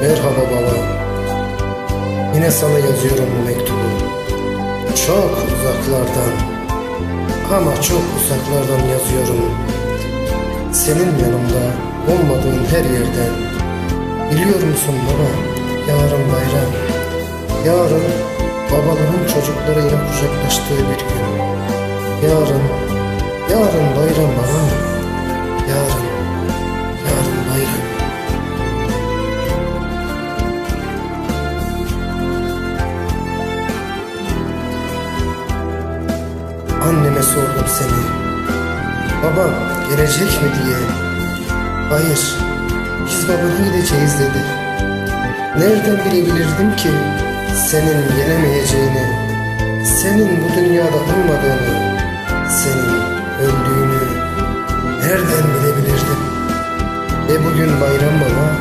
Merhaba baba. Yine sana yazıyorum bu mektubu. Çok uzaklardan ama çok uzaklardan yazıyorum. Senin yanımda olmadığın her yerden. Biliyor musun baba? Yarın bayram. Yarın babaların çocuklarıyla kucaklaştığı bir gün. Yarın, yarın bayram baba. Anneme sordum seni. Babam gelecek mi diye. Hayır, biz babana gideceğiz dedi. Nereden bilebilirdim ki senin gelemeyeceğini, senin bu dünyada olmadığını, senin öldüğünü nereden bilebilirdim? Ve bugün bayram baba,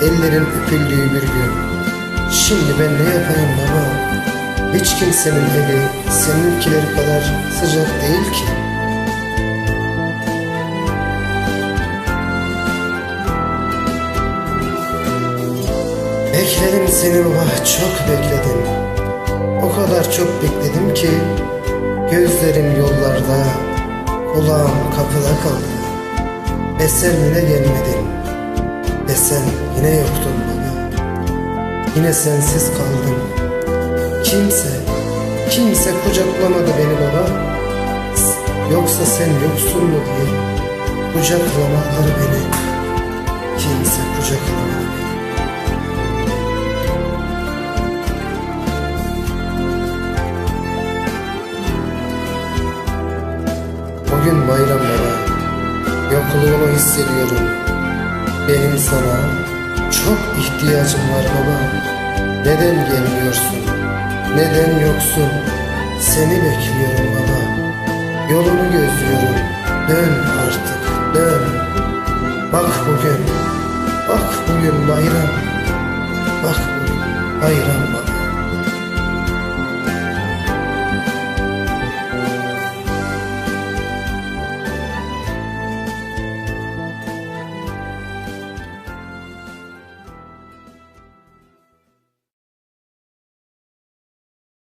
ellerin öpüldüğü bir gün. Şimdi ben ne yapayım baba? Hiç kimsenin eli seninkileri kadar sıcak değil ki. Bekledim seni baba, çok bekledim. O kadar çok bekledim ki gözlerim yollarda, kulağım kapıda kaldı. Ve sen yine gelmedin. Ve sen yine yoktun baba. Yine sensiz kaldım. Kimse, kimse kucaklamadı beni baba. Yoksa sen yoksun mu diye kucaklamadılar beni. Kimse kucaklamadı beni. Bugün bayram baba. Yokluğunu hissediyorum. Benim sana çok ihtiyacım var baba. Neden gelmiyorsun? Neden yoksun? Seni bekliyorum baba. Yolunu gözlüyorum. Dön artık, dön. Bak bugün, bak bugün bayram. Bak bugün bayram baba.